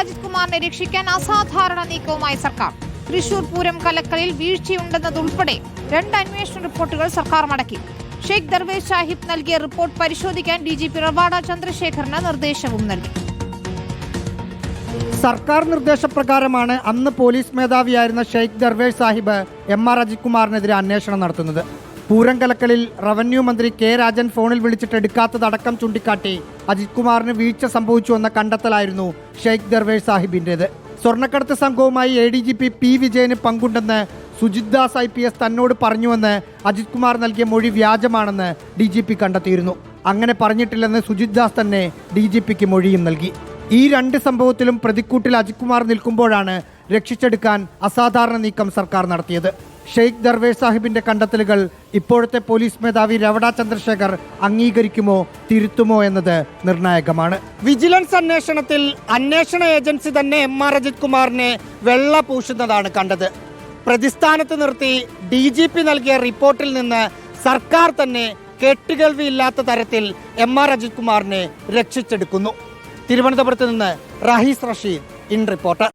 അജിത് കുമാറിനെ രക്ഷിക്കാൻ അസാധാരണ നീക്കവുമായി സർക്കാർ. തൃശൂർ പൂരം കലക്കലിൽ വീഴ്ചയുണ്ടെന്നതുൾപ്പെടെ രണ്ട് അന്വേഷണ റിപ്പോർട്ടുകൾ സർക്കാർ മടക്കി. ഷെയ്ഖ് ദർവേഷ് സാഹിബ് നൽകിയ റിപ്പോർട്ട് പരിശോധിക്കാൻ ഡി ജി പി റവാഡ ചന്ദ്രശേഖറിന് നിർദ്ദേശവും നൽകി. സർക്കാർ നിർദ്ദേശപ്രകാരമാണ് അന്ന് പോലീസ് മേധാവിയായിരുന്ന ഷെയ്ഖ് ദർവേഷ് സാഹിബ് എം ആർ അജിത് കുമാറിനെതിരെ അന്വേഷണം നടത്തുന്നത്. പൂരം കലക്കലിൽ റവന്യൂ മന്ത്രി കെ രാജൻ ഫോണിൽ വിളിച്ചിട്ട് എടുക്കാത്തതടക്കം ചൂണ്ടിക്കാട്ടി. അജിത് കുമാറിന് വീഴ്ച സംഭവിച്ചു എന്ന കണ്ടെത്തലായിരുന്നു ഷെയ്ഖ് ദർവേഷ് സാഹിബിന്റേത്. സ്വർണക്കടത്ത് സംഘവുമായി A D G P P വിജയന് പങ്കുണ്ടെന്ന് Sujith Das I P S തന്നോട് പറഞ്ഞുവെന്ന് അജിത് കുമാർ നൽകിയ മൊഴി വ്യാജമാണെന്ന് ഡി ജി പി കണ്ടെത്തിയിരുന്നു. അങ്ങനെ പറഞ്ഞിട്ടില്ലെന്ന് സുജിത് ദാസ് തന്നെ ഡി ജി പിക്ക് മൊഴിയും നൽകി. ഈ രണ്ട് സംഭവത്തിലും പ്രതിക്കൂട്ടിൽ അജിത് കുമാർ നിൽക്കുമ്പോഴാണ് രക്ഷിച്ചെടുക്കാൻ അസാധാരണ നീക്കം സർക്കാർ നടത്തിയത്. ഷെയ്ഖ് ദർവേഷ് സാഹിബിന്റെ കണ്ടെത്തലുകൾ ഇപ്പോഴത്തെ പോലീസ് മേധാവി രവട ചന്ദ്രശേഖർ അംഗീകരിക്കുമോ തിരുത്തുമോ എന്നത് നിർണായകമാണ്. വിജിലൻസ് അന്വേഷണത്തിൽ അന്വേഷണ ഏജൻസി തന്നെ എം ആർ അജിത് കുമാറിനെ വെള്ള പൂശുന്നതാണ് കണ്ടത്. പ്രതിസ്ഥാനത്ത് നിർത്തി ഡി ജി പി നൽകിയ റിപ്പോർട്ടിൽ നിന്ന് സർക്കാർ തന്നെ കെട്ടുകേൾവിയില്ലാത്ത തരത്തിൽ എം ആർ അജിത് കുമാറിനെ രക്ഷിച്ചെടുക്കുന്നു. തിരുവനന്തപുരത്ത് നിന്ന് റഹീസ് റഷീദ് ഇൻ റിപ്പോർട്ടർ